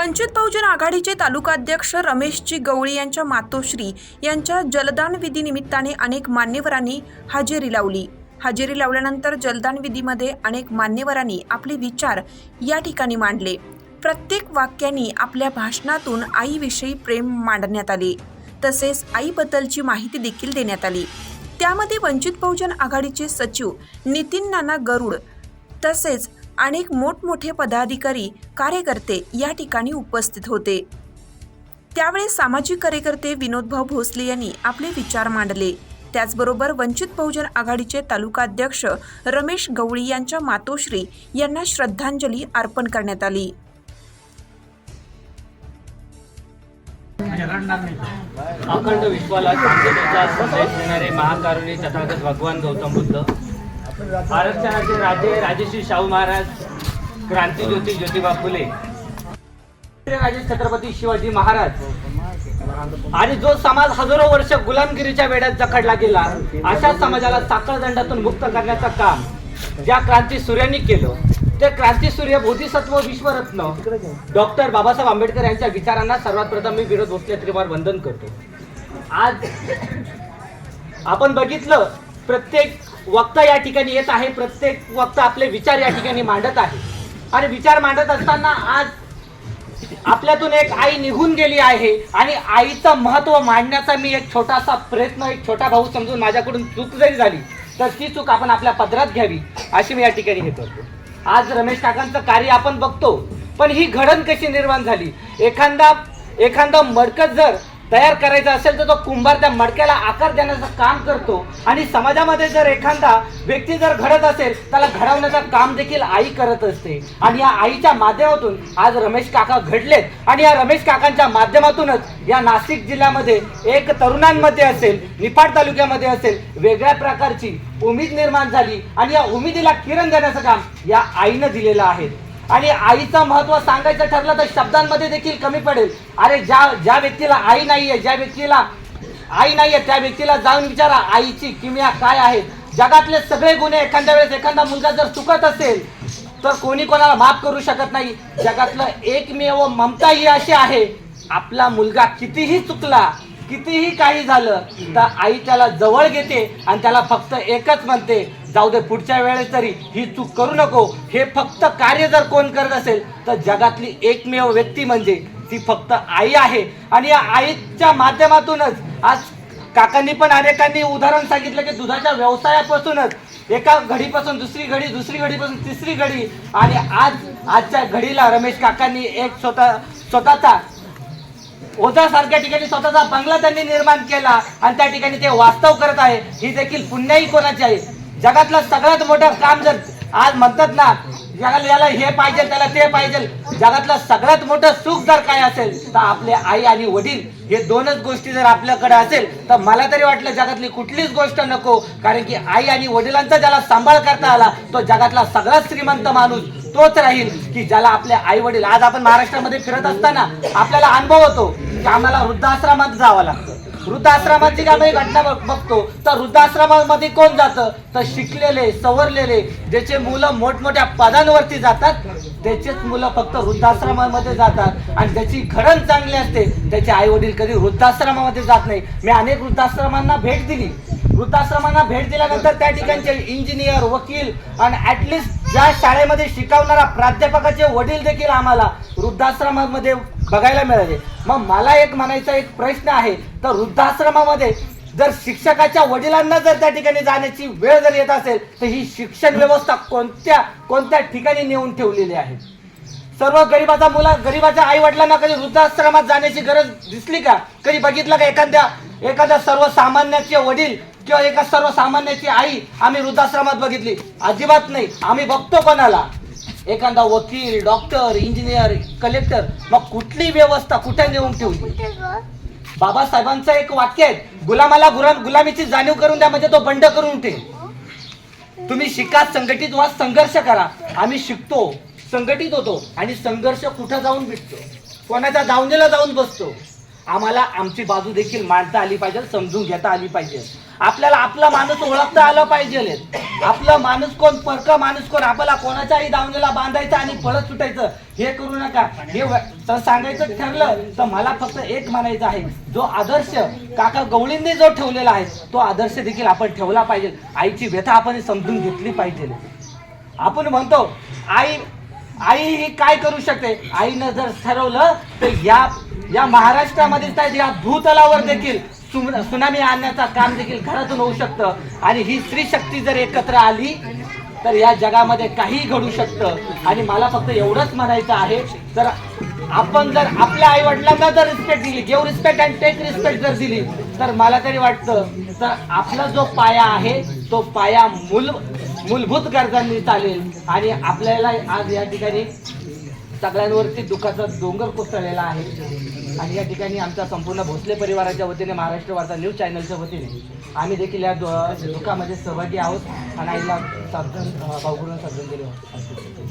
वंचित बहुजन आघाडीचे तालुकाध्यक्ष रमेशजी गवळी यांच्या मातोश्री यांच्या जलदान विधीनिमित्ताने अनेक मान्यवरांनी हजेरी लावली. हजेरी लावल्यानंतर जलदान विधीमध्ये अनेक मान्यवरांनी आपले विचार या ठिकाणी मांडले. प्रत्येक वाक्याने आपल्या भाषणातून आईविषयी प्रेम मांडण्यात आले. तसेच आईबद्दलची माहिती देखील देण्यात आली. त्यामध्ये वंचित बहुजन आघाडीचे सचिव नितीन नाना गरुड तसेच अनेक मोठमोठे पदाधिकारी कार्यकर्ते या ठिकाणी उपस्थित होते. त्यावेळी सामाजिक कार्यकर्ते विनोदभाऊ भोसले यांनी आपले विचार मांडले. त्याचबरोबर वंचित बहुजन आघाडीचे तालुकाध्यक्ष रमेश गवळी यांच्या मातोश्री यांना श्रद्धांजली अर्पण करण्यात आली. अखंड विश्वाला संदेश देणारे महाकारुणी तथागत भगवान गौतम बुद्ध आरक्षणाचे राजे राजेश्री शाहू महाराज क्रांती ज्योती ज्योतिबा फुले. राजे छत्रपती शिवाजी महाराज. आणि जो समाज हजारो वर्ष गुलामगिरीच्या वेड्यात जखडला गेला अशा समाजाला साखळदंडातून मुक्त करण्याचं काम ज्या क्रांती सूर्यांनी केलं ते क्रांती सूर्य बोधिसत्व विश्वरत्न डॉक्टर बाबासाहेब आंबेडकर यांच्या विचारांना सर्वात प्रथम मी विरोध भोसले त्रिवार वंदन करतो. आज आपण बघितलं प्रत्येक वक्ता या ठिकाणी येत आहे प्रत्येक वक्ता आपले विचार या ठिकाणी मांडत आहे. आणि विचार मांडत असताना आज आपल्यातून एक आई निघून गेली आहे आणि आईचं महत्त्व मांडण्याचा मी एक छोटासा प्रयत्न एक छोटा भाऊ समजून माझ्याकडून चूक जरी झाली तर ती चूक आपण आपल्या पदरात घ्यावी अशी मी या ठिकाणी हे करतो. आज रमेश काकांचं कार्य आपण बघतो पण ही घडण कशी निर्माण झाली? एखादा एखादा मडकत जर तयार करायचा असेल तर तो कुंभार त्या मडक्याला आकार देण्याचं काम करतो. आणि समाजामध्ये जर एखादा व्यक्ती जर घडत असेल त्याला घडवण्याचं काम देखील आई करत असते. आणि या आईच्या माध्यमातून आज रमेश काका घडलेत. आणि या रमेश काकांच्या माध्यमातूनच या नाशिक जिल्ह्यामध्ये एक तरुणांमध्ये असेल निफाड तालुक्यामध्ये असेल वेगळ्या प्रकारची उमेद निर्माण झाली. आणि या उमेदीला किरण देण्याचं काम या आईनं दिलेलं आहे. आणि आईचं महत्त्व सांगायचं ठरलं तर शब्दांमध्ये देखील कमी पडेल. अरे ज्या ज्या व्यक्तीला आई नाहीये ज्या व्यक्तीला आई नाहीये त्या व्यक्तीला जाऊन विचारा आईची किमया काय आहे जगातले सगळे गुन्हे एखाद्या वेळेस एखादा मुलगा जर चुकत असेल तर कोणी कोणाला माफ करू शकत नाही. जगातलं एकमेव ममता ही अशी आहे आपला मुलगा कितीही चुकला कितीही काही झालं तर आई त्याला जवळ घेते आणि त्याला फक्त एकच म्हणते जाऊ दे पुढच्या वेळेस तरी ही चूक करू नको. हे फक्त कार्य जर कोण करत असेल तर जगातली एकमेव व्यक्ती म्हणजे ती फक्त आई आहे. आणि या आईच्या माध्यमातूनच आज काकांनी पण अनेकांनी उदाहरण सांगितलं की दुधाच्या व्यवसायापासूनच. एका घडीपासून दुसरी घडी दुसरी घडीपासून तिसरी घडी. आणि आज आजच्या घडीला रमेश काकांनी एक स्वतः स्वतःचा ओझासारख्या ठिकाणी स्वतःचा बंगला त्यांनी निर्माण केला. आणि त्या ठिकाणी ते वास्तव करत आहे. ही देखील पुण्याही कोणाची आहे? जगातलं सगळ्यात मोठं काम जर आज म्हणतात ना जगाला याला हे पाहिजे त्याला ते पाहिजे जगातलं सगळ्यात मोठं सुख जर काय असेल तर आपले आई आणि वडील हे दोनच गोष्टी जर आपल्याकडे असेल तर मला तरी वाटलं जगातली कुठलीच गोष्ट नको. कारण की आई आणि वडिलांचा ज्याला सांभाळ करता आला तो जगातला सगळ्यात श्रीमंत माणूस तोच राहील. की ज्याला आपले आई वडील आज आपण महाराष्ट्रामध्ये फिरत असताना आपल्याला अनुभव होतो की आम्हाला वृद्धाश्रमात जावं लागतं. वृद्धाश्रमाची आम्ही घटना बघ- बघतो? तर वृद्धाश्रमामध्ये कोण जातं? तर शिकलेले सवरलेले ज्याचे मुलं मोठमोठ्या पदांवरती जातात त्याचेच मुलं फक्त वृद्धाश्रमामध्ये जातात. आणि ज्याची घडण चांगली असते त्याचे आई वडील कधी वृद्धाश्रमामध्ये जात नाही. मी अनेक वृद्धाश्रमांना भेट दिली. वृद्धाश्रमांना भेट दिल्यानंतर त्या ठिकाणचे इंजिनियर वकील आणि ऍटलिस्ट ज्या शाळेमध्ये शिकवणारा प्राध्यापकाचे वडील देखील आम्हाला वृद्धाश्रमामध्ये बघायला मिळाले. मग मला एक म्हणायचा एक प्रश्न आहे तर वृद्धाश्रमामध्ये जर शिक्षकाच्या वडिलांना जर त्या ठिकाणी जाण्याची वेळ जर येत असेल तर ही शिक्षण व्यवस्था कोणत्या कोणत्या ठिकाणी नेऊन ठेवलेली आहे? सर्व गरीबाचा मुला गरीबाच्या आई वडिलांना कधी वृद्धाश्रमात जाण्याची गरज दिसली का? कधी बघितलं का एखाद्या एखाद्या सर्वसामान्याचे वडील किंवा एका सर्वसामान्याची आई आम्ही वृद्धाश्रमात बघितली. अजिबात नाही. आम्ही बघतो कोणाला. एखादा वकील डॉक्टर इंजिनियर कलेक्टर मग कुठली व्यवस्था कुठे नेऊन ठेवली? बाबासाहेबांचं एक वाक्य आहे. गुलामाला गुलाम गुलामीची जाणीव करून द्या म्हणजे तो बंड करून ठेव. तुम्ही शिका संघटित व्हा संघर्ष करा. आम्ही शिकतो संघटित होतो आणि संघर्ष कुठं जाऊन भेटतो? कोणाच्या दावणीला जाऊन बसतो? आम्हाला आमची बाजू देखील मांडता आली पाहिजे समजून घेता आली पाहिजे. आपल्याला आपला माणूस ओळखता आला पाहिजे. आपला माणूस कोण परका माणूस कोण आपल्याला कोणाच्याही दावणीला बांधायचं आणि पळत सुटायचं हे करू नका. हे तर सांगायचं ठरलं तर मला फक्त एक म्हणायचं आहे. जो आदर्श काका गवळींनी जो ठेवलेला आहे तो आदर्श देखील आपण ठेवला पाहिजे. आईची व्यथा आपण समजून घेतली पाहिजे. आपण म्हणतो आई आई ही काय करू शकते? आईनं जर ठरवलं तर या या महाराष्ट्रामध्ये या भूतलावर देखील सुम- सुनामी आणण्याचा काम देखील घरातून होऊ शकतं. आणि ही स्त्री शक्ती जर एकत्र आली तर या जगामध्ये काहीही घडू शकतं. आणि मला फक्त एवढंच म्हणायचं आहे तर आपण जर आपल्या आई वडिलांना जर रिस्पेक्ट दिली घेऊ रिस्पेक्ट अँड टेक रिस्पेक्ट जर दिली तर मला तरी वाटतं तर आपला जो पाया आहे तो पाया मूल मूलभूत गरजांनी चालेल. आणि आपल्याला आज या ठिकाणी सगळ्यांवरती दुःखाचा डोंगर कोसळलेला आहे. आणि या ठिकाणी आमच्या संपूर्ण भोसले परिवाराच्या वतीने महाराष्ट्र वार्ता न्यूज चॅनलच्या वतीने आम्ही देखील या दुःखामध्ये सहभागी आहोत. आणि आईला साधन भाऊकडून साधन दिले. आहोत